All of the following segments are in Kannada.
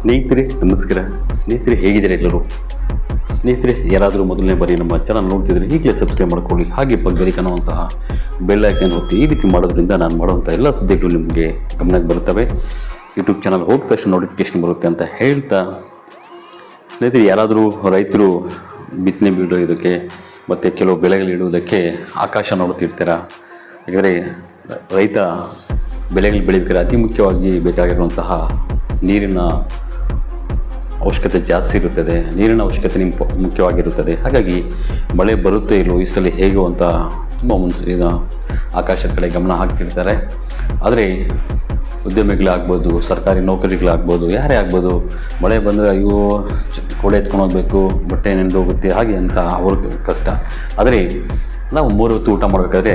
ಸ್ನೇಹಿತರೆ, ನಮಸ್ಕಾರ. ಸ್ನೇಹಿತರೆ, ಹೇಗಿದ್ದಾರೆ ಎಲ್ಲರೂ? ಸ್ನೇಹಿತರೆ, ಯಾರಾದರೂ ಮೊದಲನೇ ಬಾರಿ ನಮ್ಮ ಚಾನಲ್ ನೋಡ್ತಿದ್ರೆ ಈಗಲೇ ಸಬ್ಸ್ಕ್ರೈಬ್ ಮಾಡ್ಕೊಳ್ಳಿ. ಹಾಗೆ ಪಕ್ಕದಲ್ಲಿ ಕಾಣುವಂತಹ ಬೆಲ್ ಐಕನ್ ಒತ್ತಿ ಈ ರೀತಿ ಮಾಡೋದ್ರಿಂದ ನಾನು ಮಾಡುವಂಥ ಎಲ್ಲ ಸುದ್ದಿಗಳು ನಿಮಗೆ ಗಮನಕ್ಕೆ ಬರುತ್ತವೆ. ಯೂಟ್ಯೂಬ್ ಚಾನಲ್ ಹೋದ ತಕ್ಷಣ ನೋಟಿಫಿಕೇಶನ್ ಬರುತ್ತೆ ಅಂತ ಹೇಳ್ತಾ. ಸ್ನೇಹಿತರೆ, ಯಾರಾದರೂ ರೈತರು ಬಿತ್ತನೆ ಬಿಡೋದಕ್ಕೆ ಮತ್ತು ಕೆಲವು ಬೆಳೆಗಳು ಇಡುವುದಕ್ಕೆ ಆಕಾಶ ನೋಡುತ್ತಿರ್ತೀರ? ಯಾಕಂದರೆ ರೈತ ಬೆಳೆಗಳು ಬೆಳೀಬೇಕಾದ್ರೆ ಅತಿ ಮುಖ್ಯವಾಗಿ ಬೇಕಾಗಿರುವಂತಹ ನೀರಿನ ಅವಶ್ಯಕತೆ ಜಾಸ್ತಿ ಇರುತ್ತದೆ, ನೀರಿನ ಅವಶ್ಯಕತೆ ನಿಮ್ಮ ಮುಖ್ಯವಾಗಿರುತ್ತದೆ. ಹಾಗಾಗಿ ಮಳೆ ಬರುತ್ತೆ ಇಲ್ಲೋ ಈ ಸಲ ಹೇಗೋ ಅಂತ ತುಂಬ ಮುನ್ಸ ಆಕಾಶದ ಕಡೆ ಗಮನ ಹಾಕ್ತಿರ್ತಾರೆ. ಆದರೆ ಉದ್ಯಮಿಗಳಾಗ್ಬೋದು, ಸರ್ಕಾರಿ ನೌಕರಿಗಳಾಗ್ಬೋದು, ಯಾರೇ ಆಗ್ಬೋದು, ಮಳೆ ಬಂದರೆ ಅಯ್ಯೋ ಕೊಡೆ ಎತ್ಕೊಂಡು ಹೋಗಬೇಕು, ಬಟ್ಟೆ ಹೋಗುತ್ತೆ, ಹಾಗೆ ಅಂತ ಅವ್ರಿಗೆ ಕಷ್ಟ. ಆದರೆ ನಾವು ಮೂರು ಹೊತ್ತು ಊಟ ಮಾಡಬೇಕಾದ್ರೆ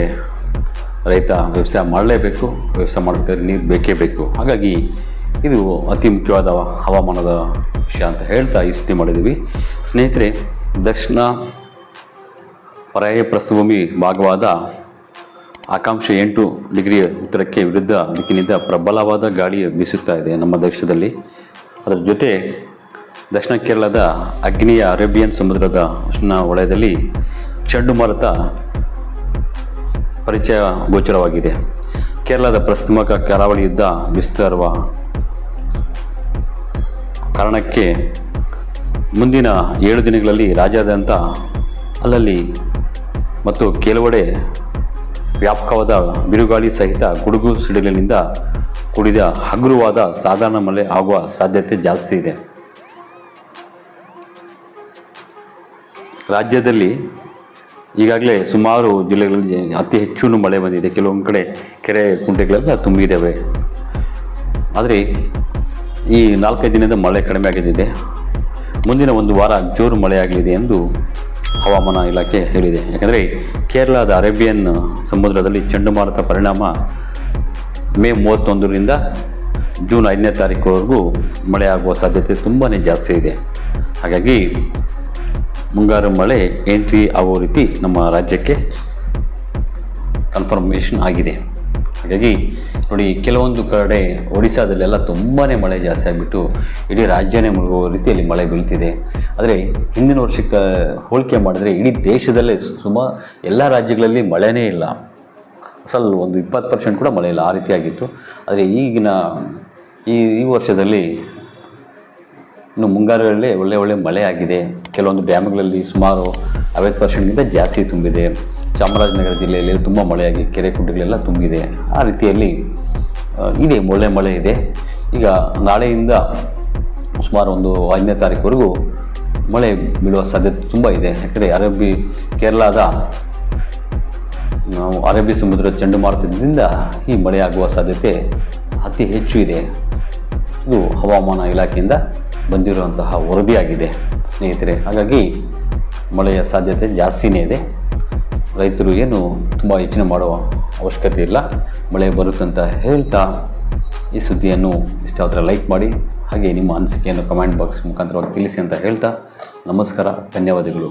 ರೈತ ವ್ಯವಸಾಯ ಮಾಡಲೇಬೇಕು, ವ್ಯವಸಾಯ ಮಾಡಬೇಕಾದ್ರೆ ನೀರು ಬೇಕೇ ಬೇಕು. ಹಾಗಾಗಿ ಇದು ಅತಿ ಮುಖ್ಯವಾದ ಹವಾಮಾನದ ವಿಷಯ ಅಂತ ಹೇಳ್ತಾ ಈ ಸುದ್ದಿ ಮಾಡಿದ್ದೀವಿ. ಸ್ನೇಹಿತರೆ, ದಕ್ಷಿಣ ಪರ್ಯಾಯ ಪ್ರಸ್ಥಭೂಮಿ ಭಾಗವಾದ ಆಕಾಂಕ್ಷೆ ಎಂಟು ಡಿಗ್ರಿಯ ಉತ್ತರಕ್ಕೆ ವಿರುದ್ಧ ದಿಕ್ಕಿನಿಂದ ಪ್ರಬಲವಾದ ಗಾಳಿ ಬೀಸುತ್ತಾ ಇದೆ ನಮ್ಮ ದೇಶದಲ್ಲಿ. ಅದರ ಜೊತೆ ದಕ್ಷಿಣ ಕೇರಳದ ಅಗ್ನಿಯ ಅರೇಬಿಯನ್ ಸಮುದ್ರದ ಉಷ್ಣ ವಲಯದಲ್ಲಿ ಚಂಡುಮಾರುತ ಪರಿಚಯ ಗೋಚರವಾಗಿದೆ. ಕೇರಳದ ಪಶ್ಚಿಮ ಕರಾವಳಿಯುದ್ದ ವಿಸ್ತಾರುವ ಕಾರಣಕ್ಕೆ ಮುಂದಿನ ಏಳು ದಿನಗಳಲ್ಲಿ ರಾಜ್ಯಾದ್ಯಂತ ಅಲ್ಲಲ್ಲಿ ಮತ್ತು ಕೆಲವೆಡೆ ವ್ಯಾಪಕವಾದ ಬಿರುಗಾಳಿ ಸಹಿತ ಗುಡುಗು ಸಿಡಿಲಿನಿಂದ ಕೂಡಿದ ಹಗುರವಾದ ಸಾಧಾರಣ ಮಳೆ ಆಗುವ ಸಾಧ್ಯತೆ ಜಾಸ್ತಿ ಇದೆ. ರಾಜ್ಯದಲ್ಲಿ ಈಗಾಗಲೇ ಸುಮಾರು ಜಿಲ್ಲೆಗಳಲ್ಲಿ ಅತಿ ಹೆಚ್ಚು ಮಳೆ ಬಂದಿದೆ. ಕೆಲವೊಂದು ಕಡೆ ಕೆರೆ ಕುಂಟೆಗಳೆಲ್ಲ ತುಂಬಿದ್ದಾವೆ ಆದರೆ ಈ ನಾಲ್ಕೈದು ದಿನದ ಮಳೆ ಕಡಿಮೆ ಆಗಲಿದೆ ಮುಂದಿನ ಒಂದು ವಾರ ಜೋರು ಮಳೆಯಾಗಲಿದೆ ಎಂದು ಹವಾಮಾನ ಇಲಾಖೆ ಹೇಳಿದೆ. ಯಾಕಂದರೆ ಕೇರಳದ ಅರೇಬಿಯನ್ ಸಮುದ್ರದಲ್ಲಿ ಚಂಡಮಾರುತ ಪರಿಣಾಮ ಮೇ ಮೂವತ್ತೊಂದರಿಂದ ಜೂನ್ ಐದನೇ ತಾರೀಕುವರೆಗೂ ಮಳೆಯಾಗುವ ಸಾಧ್ಯತೆ ತುಂಬಾ ಜಾಸ್ತಿ ಇದೆ. ಹಾಗಾಗಿ ಮುಂಗಾರು ಮಳೆ ಎಂಟ್ರಿ ಆಗೋ ರೀತಿ ನಮ್ಮ ರಾಜ್ಯಕ್ಕೆ ಕನ್ಫರ್ಮೇಷನ್ ಆಗಿದೆ. ಹಾಗಾಗಿ ನೋಡಿ ಕೆಲವೊಂದು ಕಡೆ ಒಡಿಶಾದಲ್ಲೆಲ್ಲ ತುಂಬಾ ಮಳೆ ಜಾಸ್ತಿ ಆಗಿಬಿಟ್ಟು ಇಡೀ ರಾಜ್ಯನೇ ಮುಳುಗುವ ರೀತಿಯಲ್ಲಿ ಮಳೆ ಬೀಳ್ತಿದೆ. ಆದರೆ ಹಿಂದಿನ ವರ್ಷಕ್ಕೆ ಹೋಲಿಕೆ ಮಾಡಿದರೆ ಇಡೀ ದೇಶದಲ್ಲೇ ಸುಮಾ ಎಲ್ಲ ರಾಜ್ಯಗಳಲ್ಲಿ ಮಳೆನೇ ಇಲ್ಲ. ಅಸಲ್ ಒಂದು ಇಪ್ಪತ್ತು ಪರ್ಸೆಂಟ್ ಕೂಡ ಮಳೆ ಇಲ್ಲ, ಆ ರೀತಿಯಾಗಿತ್ತು ಆದರೆ ಈಗಿನ ಈ ಈ ವರ್ಷದಲ್ಲಿ ಇನ್ನು ಮುಂಗಾರಲ್ಲಿ ಒಳ್ಳೆ ಒಳ್ಳೆ ಮಳೆ ಆಗಿದೆ. ಕೆಲವೊಂದು ಡ್ಯಾಮ್ಗಳಲ್ಲಿ ಸುಮಾರು ಐವತ್ತು ಪರ್ಸೆಂಟ್ಗಿಂತ ಜಾಸ್ತಿ ತುಂಬಿದೆ. ಚಾಮರಾಜನಗರ ಜಿಲ್ಲೆಯಲ್ಲಿ ತುಂಬ ಮಳೆಯಾಗಿ ಕೆರೆ ಕುಂಟೆಗಳೆಲ್ಲ ತುಂಬಿದೆ. ಆ ರೀತಿಯಲ್ಲಿ ಇದೆ ಒಳ್ಳೆ ಮಳೆ ಇದೆ. ಈಗ ನಾಳೆಯಿಂದ ಸುಮಾರು ಒಂದು ಐದನೇ ತಾರೀಕುವರೆಗೂ ಮಳೆ ಬೀಳುವ ಸಾಧ್ಯತೆ ತುಂಬ ಇದೆ. ಯಾಕಂದರೆ ಅರಬ್ಬಿ, ಕೇರಳದ, ನಾವು ಅರಬ್ಬಿ ಸಮುದ್ರ ಚಂಡಮಾರುತದಿಂದ ಈ ಮಳೆಯಾಗುವ ಸಾಧ್ಯತೆ ಅತಿ ಹೆಚ್ಚು ಇದೆ. ಇದು ಹವಾಮಾನ ಇಲಾಖೆಯಿಂದ ಬಂದಿರುವಂತಹ ವರದಿಯಾಗಿದೆ. ಸ್ನೇಹಿತರೆ, ಹಾಗಾಗಿ ಮಳೆಯ ಸಾಧ್ಯತೆ ಜಾಸ್ತಿನೇ ಇದೆ. ರೈತರು ಏನು ತುಂಬ ಯೋಚನೆ ಮಾಡುವ ಅವಶ್ಯಕತೆ ಇಲ್ಲ. ಮಳೆ ಬರುತ್ತಂತ ಹೇಳ್ತಾ ಈ ಸುದ್ದಿಯನ್ನು ಇಷ್ಟ ಆದರೆ ಲೈಕ್ ಮಾಡಿ, ಹಾಗೆ ನಿಮ್ಮ ಅನಿಸಿಕೆಯನ್ನು ಕಮೆಂಟ್ ಬಾಕ್ಸ್ ಮುಖಾಂತರವಾಗಿ ತಿಳಿಸಿ ಅಂತ ಹೇಳ್ತಾ, ನಮಸ್ಕಾರ, ಧನ್ಯವಾದಗಳು.